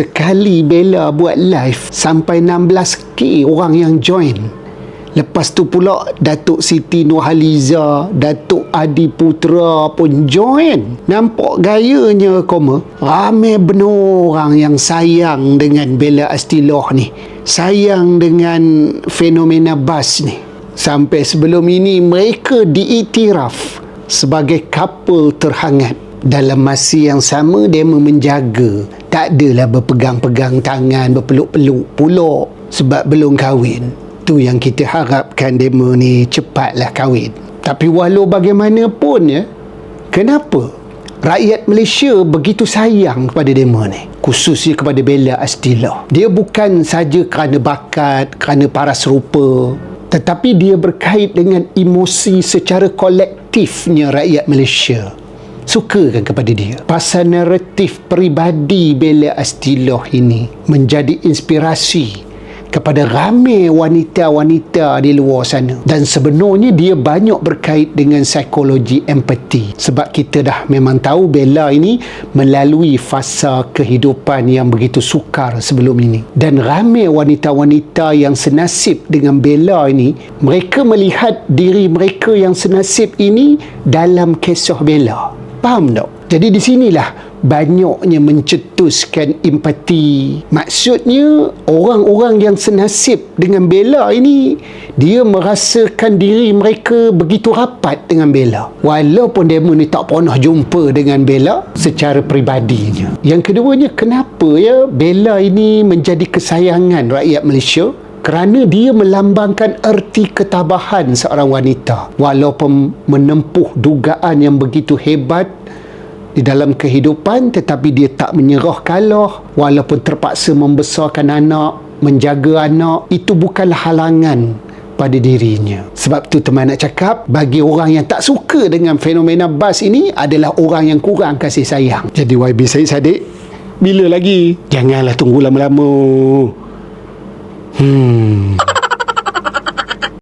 Sekali Bella buat live sampai 16k orang yang join. Lepas tu pula Datuk Siti Nurhaliza, Datuk Adi Putra pun join. Nampak gayanya koma. Ramai benar orang yang sayang dengan Bella Astiloh ni. Sayang dengan fenomena bas ni. Sampai sebelum ini mereka diiktiraf sebagai couple terhangat. Dalam masa yang sama dia menjaga. Tak adalah berpegang-pegang tangan, berpeluk-peluk pula sebab belum kahwin. Tu yang kita harapkan demo ni cepatlah kahwin. Tapi walau bagaimanapun ya, kenapa rakyat Malaysia begitu sayang kepada demo ni? Khususnya kepada Bella Astila. Dia bukan saja kerana bakat, kerana paras rupa, tetapi dia berkait dengan emosi secara kolektifnya rakyat Malaysia suka kan kepada dia. Pasal naratif peribadi Bella Astiloh ini menjadi inspirasi kepada ramai wanita-wanita di luar sana. Dan sebenarnya dia banyak berkait dengan psikologi empati. Sebab kita dah memang tahu Bella ini melalui fasa kehidupan yang begitu sukar sebelum ini. Dan ramai wanita-wanita yang senasib dengan Bella ini mereka melihat diri mereka yang senasib ini dalam kisah Bella Faham tak? Jadi di sinilah banyaknya mencetuskan empati. Maksudnya orang-orang yang senasib dengan Bella ini dia merasakan diri mereka begitu rapat dengan Bella. Walaupun demo ni tak pernah jumpa dengan Bella secara peribadinya. Yang keduanya kenapa ya Bella ini menjadi kesayangan rakyat Malaysia? Kerana dia melambangkan erti ketabahan seorang wanita. Walaupun menempuh dugaan yang begitu hebat di dalam kehidupan tetapi dia tak menyerah kalah. Walaupun terpaksa membesarkan anak menjaga anak itu bukanlah halangan pada dirinya. Sebab tu teman nak cakap bagi orang yang tak suka dengan fenomena bas ini adalah orang yang kurang kasih sayang. Jadi YB Syed Saddiq bila lagi? Janganlah tunggu lama-lama.